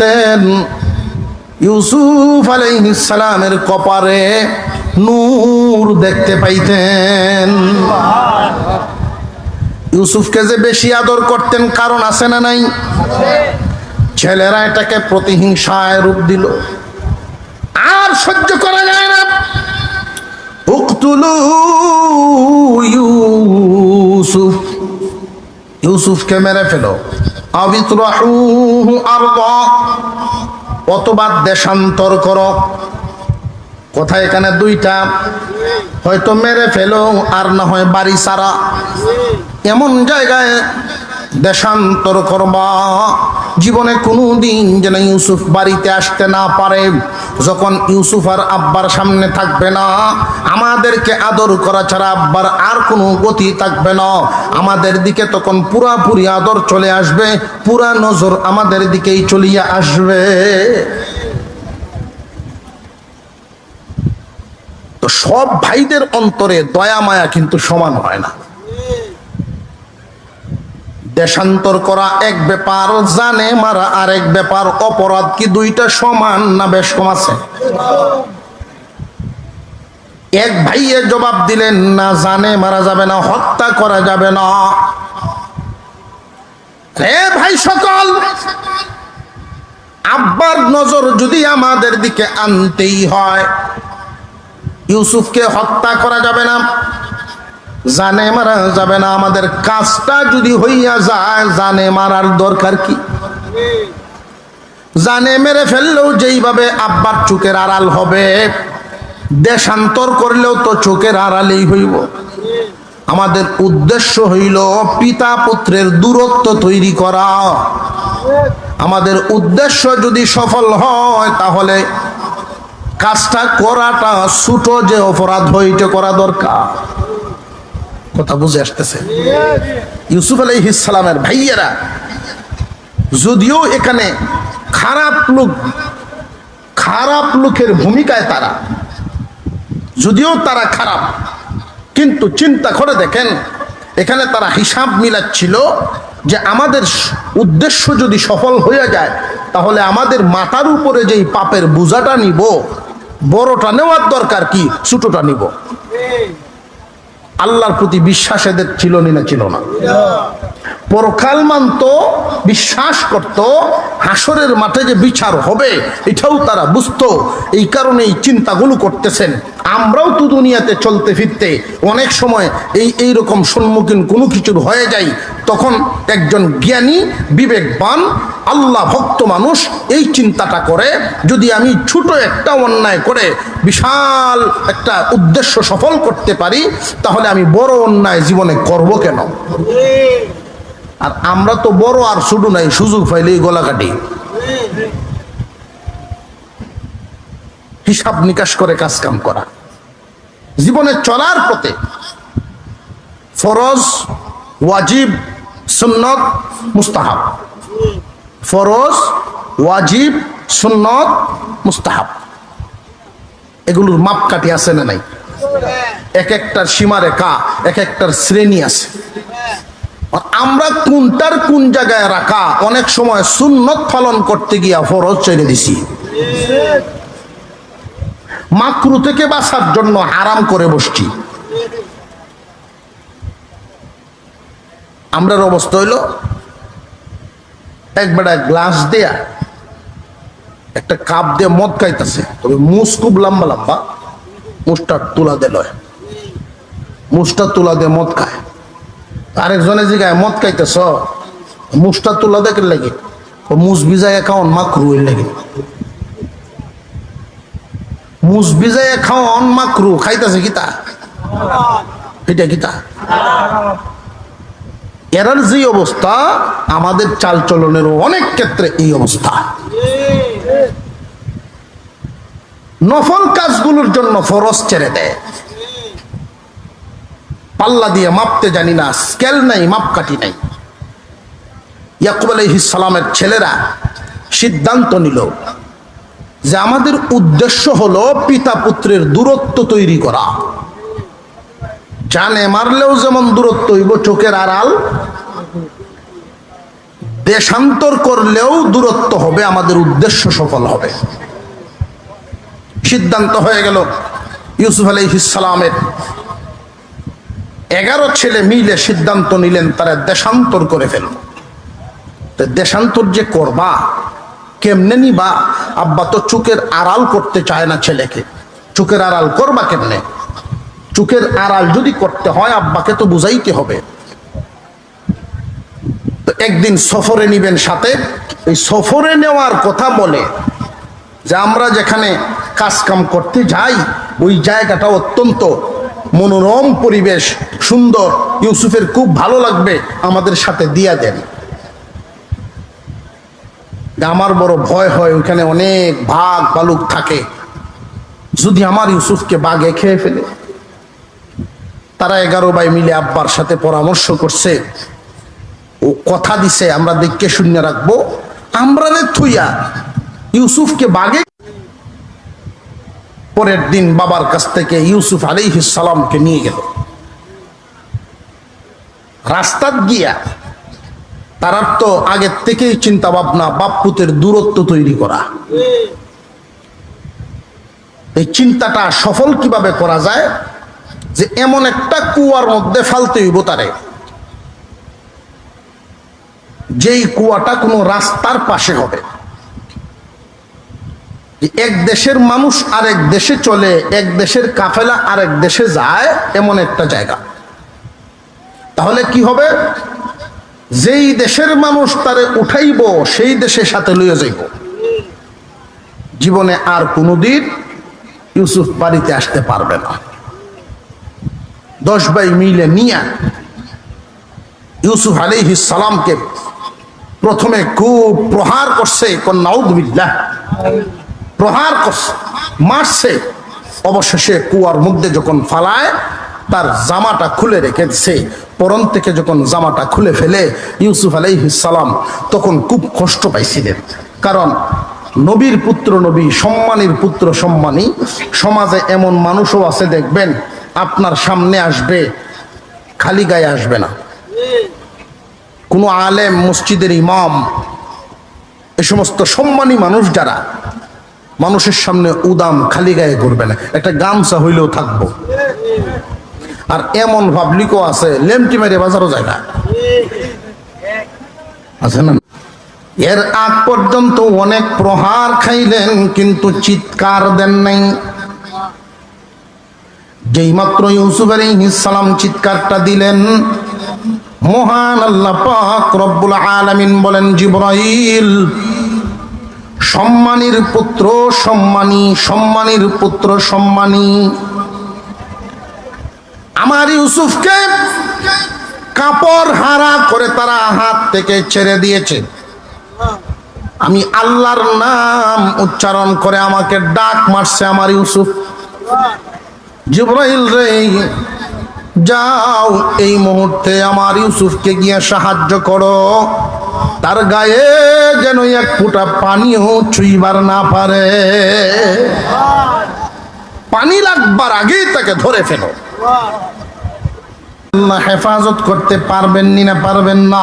পাইতেন ইউসুফ আলাইহিসসালামের কপারে নূর দেখতে পাইতেন। ইউসুফকে যে বেশি আদর করতেন কারণ আছে না নাই? ছেলেরা এটাকে প্রতিহিংসায় রূপ দিল। আর সহ্য করা যায় না। উকতুলু ইউসুফ। ইউসুফকে মেরে ফেলো। অথবা দেশান্তর কর। কোথায় এখানে দুইটা। হয়তো মেরে ফেলো, আর না হয় বাড়ি সারা। এমন জায়গায় দেশান্তর করবা। জীবনে কোনো দিন যেন ইউসুফ বাড়িতে আসতে না পারে। যখন ইউসুফ আর আব্বার সামনে থাকবে না, আমাদেরকে আদর করা ছাড়া আব্বার আর কোনো গতি থাকবে না। আমাদের দিকে তখন পুরাপুরি আদর চলে আসবে, পুরা নজর আমাদের দিকেই চলিয়া আসবে। তো সব ভাইদের অন্তরে দয়া মায়া কিন্তু সমান হয় না। দেশান্তর করা এক ব্যাপার, জানে মারা আরেক ব্যাপার, অপরাধ কি দুইটা সমান না বেশ কম আছে? এক ভাইয়ের জবাব দিলেন, না, জানে মারা যাবে না, হত্যা করা যাবে না। হে ভাই সকল, আব্বার নজর যদি আমাদের দিকে আনতেই হয়, ইউসুফকে হত্যা করা যাবে না। জানে মারা যাবে না, আমাদের কাজটা যদি হইয়া যায়, জানে মারার দরকার কি? জানে মেরে ফেললেও যেইভাবে আব্বার চোখের আড়াল হবে, দেশান্তর করলেও তো চোখের আড়ালেই হইব। আমাদের উদ্দেশ্য হইল পিতা পুত্রের দূরত্ব তৈরি করা। আমাদের উদ্দেশ্য যদি সফল হয়, তাহলে কাজটা করাটা ছোট যে অপরাধ হইতে করা দরকার। কথা বুঝে আসতেছে। ইউসুফ আলাইহিসালামের ভাইয়েরা, যদিও এখানে খারাপ লোক, খারাপ লোকের ভূমিকায় তারা, যদিও তারা খারাপ, কিন্তু চিন্তা করে দেখেন, এখানে তারা হিসাব মিলাচ্ছিল যে আমাদের উদ্দেশ্য যদি সফল হয়ে যায়, তাহলে আমাদের মাথার উপরে যেই পাপের বোঝাটা নিব, বড়টা নেওয়ার দরকার কি, ছোটটা নিব। আল্লাহর প্রতি বিশ্বাস এদের ছিল না ছিল না। পরকাল মানত, বিশ্বাস করত, হাসরের মাঠে যে বিচার হবে, এটাও তারা বুঝত। এই কারণে এই চিন্তাগুলো করতেছেন। আমরাও তো দুনিয়াতে চলতে ফিরতে অনেক সময় এই এই রকম সম্মুখীন কোনো কিছুর হয়ে যাই, তখন একজন জ্ঞানী, বিবেকবান, আল্লাহ ভক্ত মানুষ এই চিন্তাটা করে, যদি আমি ছোট একটা অন্যায় করে বিশাল একটা উদ্দেশ্য সফল করতে পারি, তাহলে আমি বড় অন্যায় জীবনে করব কেন? আর আমরা তো বড় আর ছোট নাই, সুযোগ পাইলেই গলা কাটি। হিসাব নিকাশ করে কাজ কাম করা। জীবনে চলার পথে ফরজ, ওয়াজিব, সুন্নত, মুস্তাহাব। ফরজ, ওয়াজিব, সুন্নত, মুস্তাহাব। এগুলোর মাপকাঠি আছে না নাই? এক একটার সীমারেখা এক একটার শ্রেণি আছে। আমরা কোনটার কোন জায়গায় রাখা? অনেক সময় সুন্নত পালন করতে গিয়া ফরজ ছেড়ে দিছি। মাকরু থেকে বাঁচার জন্য আরাম করে বসছি। আমরার অবস্থা হইল, এক বেটা গ্লাস দেয়া, একটা কাপ দিয়ে মদ খাইতেছে, তবে মুস খুব লম্বা লম্বা, মুসটা তুলা দে লয়। মুসটা তুলা দিয়ে মদ খায়। আরেকজনে জিগায়, মদ খাইতেছ? মুসটা তুলা দেখে লাগে? মুস ভিজাইয়া খাওয়ান মাকরু লাগে। মুস খাওয়ান মাকরু, খাইতেছে কিতা? এটা এরার যে অবস্থা, আমাদের চাল চলনেরও অনেক ক্ষেত্রে এই অবস্থা। নফল কাজগুলোর জন্য ফরজ ছেড়ে দেয়। পাল্লা দিয়ে মাপতে জানি না, স্কেল নাই, মাপকাঠি নাই। ইয়াকুব আলহিস সালামের ছেলেরা সিদ্ধান্ত নিল যে আমাদের উদ্দেশ্য হলো পিতা পুত্রের দূরত্ব তৈরি করা। জানে মারলেও যেমন দূরত্ব হইব চোখের আড়াল, দেশান্তর করলেও দূরত্ব হবে, আমাদের উদ্দেশ্য সফল হবে। সিদ্ধান্ত হয়ে গেল ইউসুফ আলাইহিসালামের এগারো ছেলে মিলে সিদ্ধান্ত নিলেন, তারা দেশান্তর করে ফেলব তো দেশান্তর যে করবা কেমনে নিবা? আব্বা তো চুকের আড়াল করতে চায় না ছেলেকে। চুকের আড়াল করবা কেমনে? চুকের আড়াল যদি করতে হয়, আব্বাকে তো বুঝাইতে হবে। একদিন সফরে নিবেন সাথে। এই সফরে নেওয়ার কথা বলে যে আমরা যেখানে কাজ কাম করতে যাই, ওই জায়গাটা অত্যন্ত মনোরম পরিবেশ, সুন্দর। ইউসুফের খুব ভালো লাগবে আমাদের সাথে দিয়া দেন। আমার বড় ভয় হয়, ওইখানে অনেক ভাগ বালুক থাকে। যদি আমার ইউসুফকে বাঘে খেয়ে ফেলে, তারা এগারো বাই মিলে আব্বার সাথে পরামর্শ করছে, ও কথা দিছে, আমরা দেখকে শূন্য রাখব, আমরা রে থুইয়া ইউসুফকে বাগে পরের দিন বাবার কাছ থেকে ইউসুফ আলাইহিস সালামকে নিয়ে গেল। রাস্তাত গিয়া তারার তো আগের থেকেই চিন্তা ভাবনা বাপ্পুতের দূরত্ব তৈরি করা। এই চিন্তাটা সফল কীভাবে করা যায়? যে এমন একটা কুয়ার মধ্যে ফালতে হইব তারে। যেই কুয়াটা কোনো রাস্তার পাশে হবে। এক দেশের মানুষ আরেক দেশে চলে, এক দেশের কাফেলা আরেক দেশে যায়, এমন একটা জায়গা। তাহলে কি হবে? যেই দেশের মানুষ তারে উঠাইব, সেই দেশের সাথে লইয়া যাইব। জীবনে আর কোনোদিন ইউসুফ বাড়িতে আসতে পারবে না। দশ ভাই মিলে নিয়া ইউসুফ আলিহি সালামকে প্রথমে খুব প্রহার করছে কন্যাউদ্বিল্লাহ প্রহার করছে, মারছে। অবশেষে কুয়ার মধ্যে যখন ফালায় তার জামাটা খুলে রেখে দিছে। পরন থেকে যখন জামাটা খুলে ফেলে, ইউসুফ আলাইহিসালাম তখন খুব কষ্ট পাইছিলেন। কারণ নবীর পুত্র নবী, সম্মানীর পুত্র সম্মানী, সমাজে এমন মানুষও আছে, দেখবেন আপনার সামনে আসবে, খালি গায়ে আসবে না। কোনো আলেম, মসজিদের ইমাম, এ সমস্ত সম্মানী মানুষ যারা, মানুষের সামনে উদাম, খালি গায়ে করবে না। একটা গামছা হইলেও থাকব। আর এমন পাবলিকও আছে, লেমটি মেরে বাজারও যায় না। আছে না? এর আগ পর্যন্ত অনেক প্রহার খাইলেন, কিন্তু চিৎকার দেন নাই। যেই মাত্র ইউসুফ সালাম চিৎকারটা দিলেন, মহান আল্লাহ রব্বুল আলামিন বলেন, জিব্রাইল, সম্মানীর পুত্র, সম্মানী, সম্মানীর পুত্র, সম্মানী। আমার ইউসুফকে কাপড় হারা করে তারা হাত থেকে ছেড়ে দিয়েছে। আমি আল্লাহর নাম উচ্চারণ করে আমাকে ডাক মারছে আমার ইউসুফ। জিব্রাইল রে, যাও এই মুহূর্তে আমার ইউসুফকে গিয়ে সাহায্য করো। তার গায়ে যেন এক ফুটা পানিও ছুইবার না পারে। পানি লাগবার আগেই তাকে ধরে ফেলো। হেফাজত করতে পারবেন নি না পারবেন না।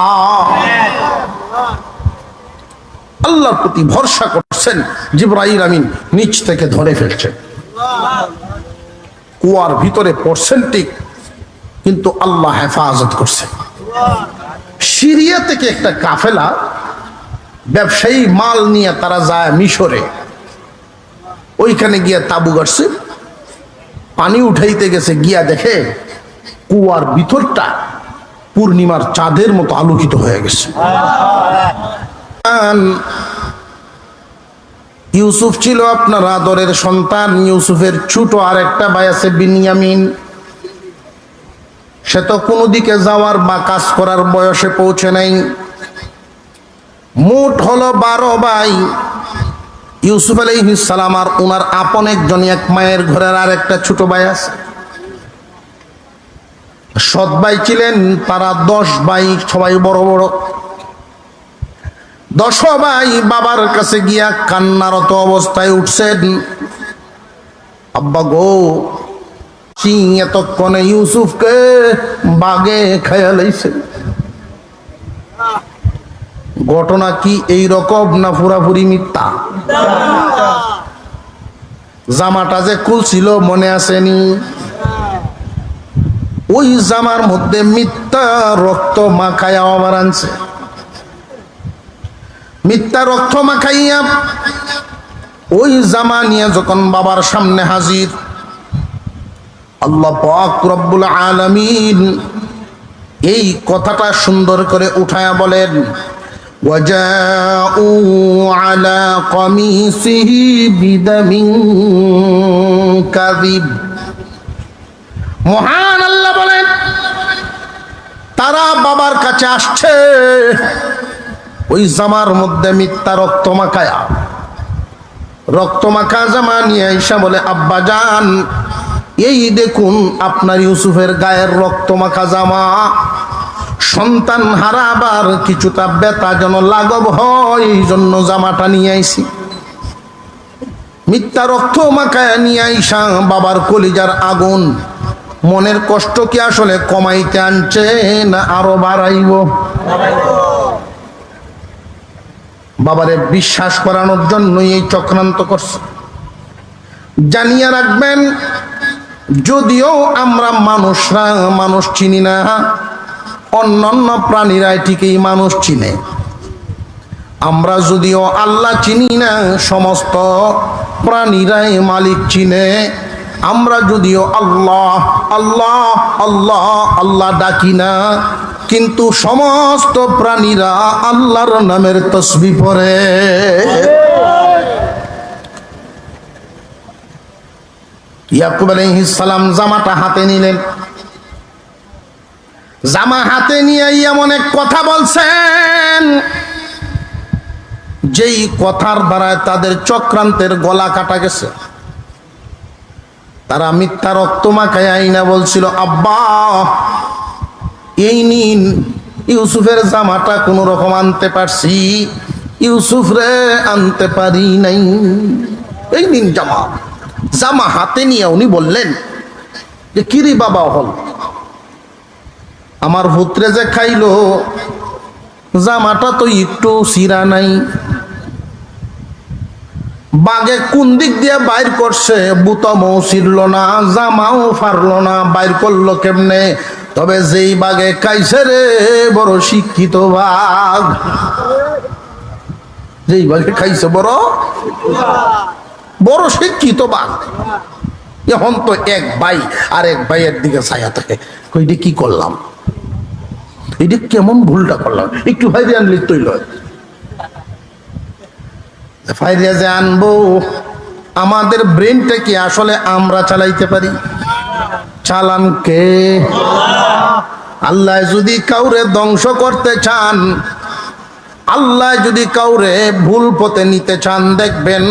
আল্লাহর প্রতি ভরসা করছেন, জিব্রাইল আমিন নিচ থেকে ধরে ফেলছেন। কুয়ার ভিতরে পড়ছেন ঠিক, কিন্তু আল্লাহ হেফাজত করছেন। সিরিয়া থেকে একটা কাফেলা ব্যবসায়ী মাল নিয়ে তারা যায় মিশরে। ওইখানে গিয়ে তাবু গাড়ছে। পানি উঠাইতে গেছে, গিয়া দেখে কুয়ার ভিতরটা পূর্ণিমার চাঁদের মতো আলোকিত হয়ে গেছে। ইউসুফ ছিল আপনার আদরের সন্তান, ইউসুফের ছোট আর একটা ভাই আছে বিনিয়ামিন। সে তো কোনো দিকে যাওয়ার বা কাজ করার বয়সে পৌঁছে নাই। মোট হলো বারো ভাই। ইউসুফ আলাইহিসালাম আর ওনার আপন একজন এক মায়ের ঘরের আর একটা ছোট ভাই আছে। সৎ ভাই ছিলেন, তারা দশ ভাই, সবাই বড় বড়। দশ ভাই বাবার কাছে গিয়া কান্নারত অবস্থায় উঠছেন। আব্বা গো এতক্ষণে ইউসুফকে বাগে খেয়ালাইছে ঘটনা কি এই রকম না পুরাপুরি মিথ্যা? জামাটা যে খুলছিল, মনে আসেনি। ওই জামার মধ্যে মিথ্যা রক্ত মাখাইয়া আবার আনছে। মিথ্যা রক্ত মাখাইয়া ওই জামা নিয়ে যখন বাবার সামনে হাজির, আল্লাহ পাক রব্বুল আলামিন এই কথাটা সুন্দর করে উঠায়া বলেন وجاءوا على قميصه بدم كذب মহান আল্লাহ বলেন তারা বাবার কাছে আসছে ওই জামার মধ্যে মিথ্যা রক্ত মাখায়া রক্ত মাখা জামা নিয়ে আইসা বলে আব্বা যান এই দেখুন আপনার ইউসুফের গায়ের রক্ত মাখা জামা সন্তান হারাবার কিছুটা বেতা যেন লাঘব হয়, এই জন্য জামাটা নিয়ে আইছি। মিথ্যা রক্ত মাখায় নিয়ে আইসা বাবার কলিজার আগুন। মনের কষ্ট কি আসলে কমাইতে আনছে না আরও বাড়াইব? বাবারে বিশ্বাস করানোর জন্যই এই চক্রান্ত করছে। জানিয়ে রাখবেন, যদিও আমরা মানুষরা, মানুষ চিনি না অন্যান্য প্রাণীরা ঠিকই মানুষ চিনে। আমরা যদিও আল্লাহ চিনি না, সমস্ত প্রাণীরাই মালিক চিনে। আমরা যদিও আল্লাহ আল্লাহ আল্লাহ আল্লাহ ডাকি না, কিন্তু সমস্ত প্রাণীরা আল্লাহর নামের তসবি পরে ইয়াকুব আলাইহিস সালাম জামাটা হাতে নিলেন। জামা হাতে নিয়ে এমন এক কথা বলছেন। যেই কথার দ্বারায় তাদের চক্রান্তের গলা কাটা গেছে। তারা মিথ্যা রক্ত মাখায় আইনা বলছিল, আব্বা, এই নিন, ইউসুফের জামাটা কোন রকম আনতে পারছি, ইউসুফ রে আনতে পারি নাই। এই নিন জামা। জামা হাতে নিয়ে উনি বললেন যে, কিরি বাবা হল? আমার ভূত্রে যে খাইলো, জামাটা তো একটু সিরা নাই। বাগে কোন দিক দিয়ে বাইর করছে, বুতমও ছিড়ল না, জামাও ফারল না, বাইর করল কেমনে? তবে যেই বাগে খাইছে রে, বড় শিক্ষিত বাঘ। যেই বাগে খাইছে বড় বড় শিক্ষিত বাঘ। এখন তো এক ভাই, আর এক ভাইয়ের দিকে ছায়া থাকে। কইটি কি করলাম? এটা কেমন ভুলটা করলাম? একটু ফাইরে আনলি তুই লয় ফাইরে যে আনব, আমাদের ব্রেনটা কি আসলে আমরা চালাইতে পারি? চালান কে? আল্লাহ যদি কাউরে ধ্বংস করতে চান, আল্লাহ যদি কাউরে ভুল পথে নিতে চান, দেখবেন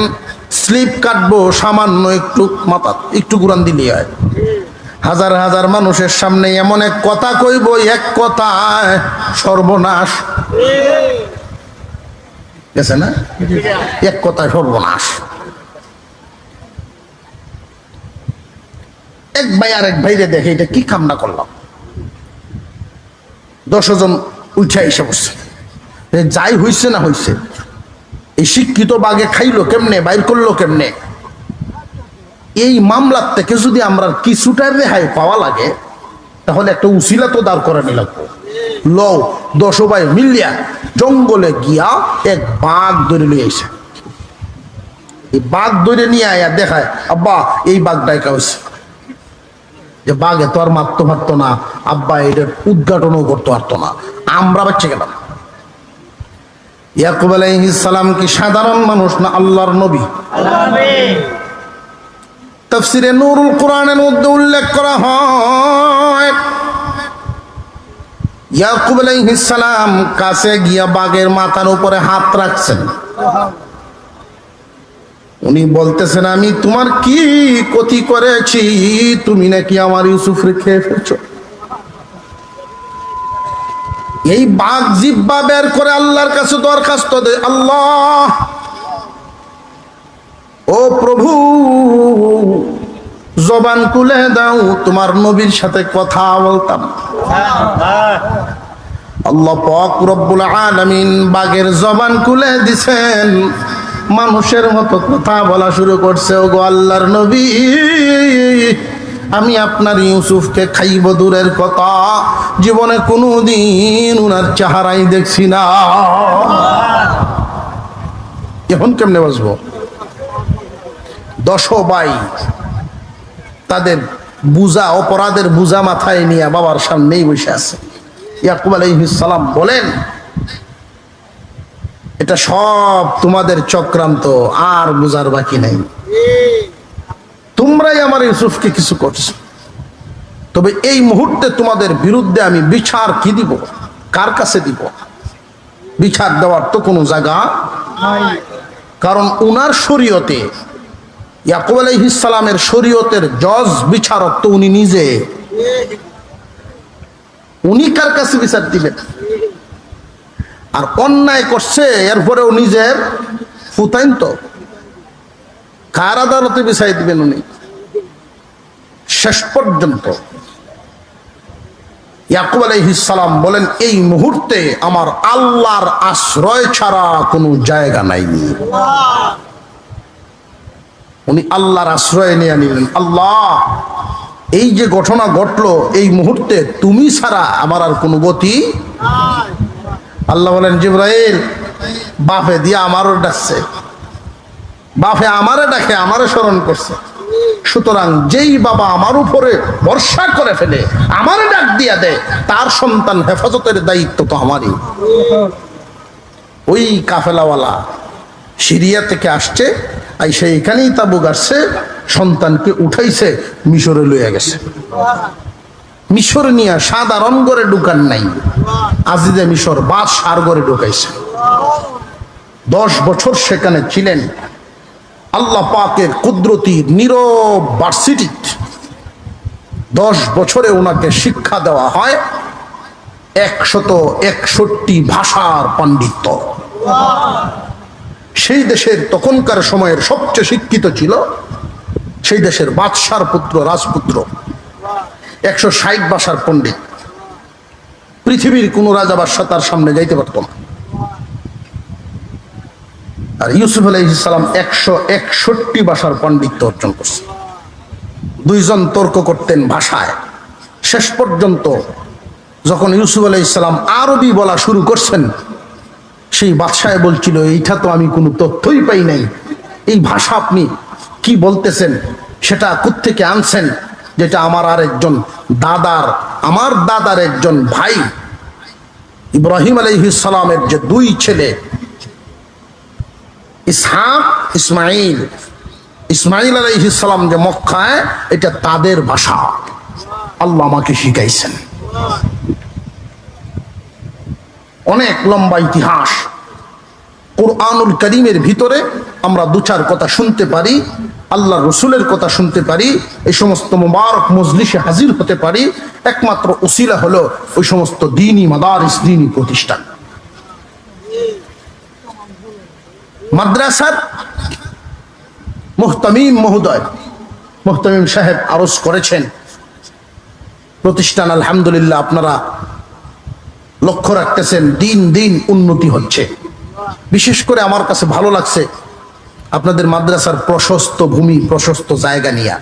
স্লিপ কাটবো সামান্য একটু মাথা একটু গুরান দিলি হয়। হাজার হাজার মানুষের সামনে এমন এক কথা কইব, এক কথায় সর্বনাশ। গেছে না? এক কথায় সর্বনাশ। এক ভাই আর এক ভাইরে দেখে এটা কি কামনা করলাম। দশজন উঠে এসে বসছে। যাই হইছে না হইছে, এই শিক্ষিত বাগে খাইলো কেমনে, বাইর করল কেমনে? এই মামলার থেকে যদি আমরা কিছুটা রেহাই পাওয়া লাগে, তাহলে একটা উসিলা তো দাঁড় করে নিলাম লও দশ ভাই মিলিয়া জঙ্গলে গিয়া এক বাঘ ধরে নিয়ে এসে এই বাঘ ধরে নিয়ে আয়া দেখায়, আব্বা, এই বাঘটাই কাউছে যে বাঘে তো আর মারতে পারতো না, আব্বা, এটার উদ্ঘাটনও করতে পারতো না। আমরা বাচ্চা গেলাম। ইয়াকুব আলাইহিস সালাম কি সাধারণ মানুষ না আল্লাহর নবী। তফসিরে নুরুল কোরআনের মধ্যে উল্লেখ করা হয়, ইয়াকুব সালাম কাছে গিয়া বাঘের মাথার উপরে হাত রাখছেন। উনি বলতেছেন, আমি তোমার কি ক্ষতি করেছি? তুমি নাকি আমার ইউসুফরে খেয়ে ফেলছো? এই বাঘ জিব্বা বের করে আল্লাহর কাছে দরখাস্ত দে আল্লাহ ও প্রভু, জবান খুলে দাও, তোমার নবীর সাথে কথা বলতাম। আল্লাহ পাক রব্বুল বাগের জবান খুলে দিছেন। মানুষের মতো কথা বলা শুরু করছে ও গো আল্লাহর নবী। আমি আপনার ইউসুফকে খাইব দূরের কথা, জীবনে কোনো দিন উনার চেহারাই দেখছি না। এখন কেমনে বাসবো দশ বাই তাদের বুজা অপরাধের বুজা মাথায় নিয়ে বাবার সামনেই বসে আছে। ইয়াকুব আলাইহিসালাম বলেন, এটা সব তোমাদের চক্রান্ত, আর বুঝার বাকি নাই। তোমরাই আমার ইউসুফকে কিছু করছ। তবে এই মুহূর্তে তোমাদের বিরুদ্ধে আমি বিচার কি দিব? কার কাছে দিব? বিচার দেওয়ার তো কোনো জায়গা কারণ উনার শরীয়তে ইয়াকুব আলাইহিসালামের শরীয়তের জজ, বিচারক তো উনি নিজে। উনি কার কাছে বিচার দিবেন? আর অন্যায় করছে, এরপরেও নিজের ফুতাইন তো। কার আদালতে বিচাই দিবেন উনি? শেষ পর্যন্ত। ইয়াকুব আলাইহিসালাম বলেন, এই মুহূর্তে আমার আল্লাহর আশ্রয় ছাড়া কোনো জায়গা নাই। উনি আল্লাহর আশ্রয় নিয়ে নিলেন। আল্লাহ, এই যে ঘটনা ঘটলো, এই মুহূর্তে তুমি ছাড়া আমার আর কোনো গতি আল্লাহ বলেন, জিব্রাইল, বাপে দিয়ে আমারও ডাকছে। বাপে আমারে ডাকে, আমারে স্মরণ করছে। সুতরাং যেই বাবা আমার উপরে ভরসা করে ফেলে, আমারে ডাক দিয়া দেয়, তার সন্তান হেফাজতের দায়িত্ব তো আমারই। ওই কাফেলাওয়ালা সিরিয়া থেকে আসছে আর সেইখানেই তাবু গাছছে সন্তানকে উঠাইছে, মিশরে লইয়া গেছে। মিশর নিয়ে সাধারণ করে ঢুকান নাই। আজিদে মিশর বাদ সার করে ঢুকাইছে। দশ বছর সেখানে ছিলেন। আল্লাহ পাকের কুদরতি নীরব ভার্সিটি দশ বছরে ওনাকে শিক্ষা দেওয়া হয় একশত একষট্টি ভাষার পাণ্ডিত্য। সেই দেশের তখনকার সময়ের সবচেয়ে শিক্ষিত ছিল সেই দেশের বাদশার পুত্র, রাজপুত্র। একশো ষাট ভাষার পণ্ডিত। পৃথিবীর কোন রাজা বাদশাহ তার সামনে যাইতে পারত না। আর ইউসুফ আলাইসালাম একশো একষট্টি ভাষার পাণ্ডিত্য অর্জন করছে। দুইজন তর্ক করতেন ভাষায়। শেষ পর্যন্ত যখন ইউসুফ আলাইসালাম আরবি বলা শুরু করছেন সেই বাদশায় বলছিল, এইটা তো আমি কোনো তথ্যই পাই নাই। এই ভাষা আপনি কি বলতেছেন? সেটা কোত্থেকে আনছেন? যেটা আমার আর একজন দাদার, আমার দাদার একজন ভাই। ইব্রাহিম আলাইহিসালামের যে দুই ছেলে, ইসহাক ইসমাইল ইসমাইল আলাইহিসালাম যে মক্কায়, এটা তাদের ভাষা। আল্লাহ আমাকে শিখাইছেন। অনেক লম্বা ইতিহাস। কোরআনুল করিমের ভিতরে আমরা দু চার কথা শুনতে পারি, আল্লাহ রসুলের কথা শুনতে পারি, এই সমস্ত মুবারক মজলিসে হাজির হতে পারি। একমাত্র উসিলা হলো ওই সমস্ত দিনই মাদারিস দিনই প্রতিষ্ঠান। মাদ্রাসার মুহতামিম মহোদয়, মুহতামিম সাহেব আরজ করেছেন, প্রতিষ্ঠান আলহামদুলিল্লাহ আপনারা লক্ষ্য রাখতেছেন, দিন দিন উন্নতি হচ্ছে। বিশেষ করে আমার কাছে ভালো লাগছে আপনাদের মাদ্রাসার প্রশস্ত ভূমি, প্রশস্ত জায়গা নিয়ে।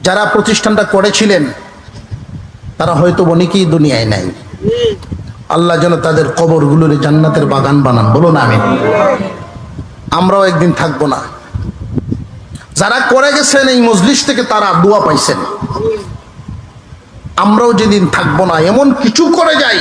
যারা প্রতিষ্ঠানটা করেছিলেন, তারা হয়তো অনেকেই দুনিয়ায় নাই। আল্লাহ যেন তাদের কবরগুলোর জান্নাতের বাগান বানান। বলুন আমি আমরাও একদিন থাকব না। যারা করে গেছেন, এই মজলিস থেকে তারা দোয়া পাইছেন। আমরাও যেদিন থাকব না এমন কিছু করে যাই।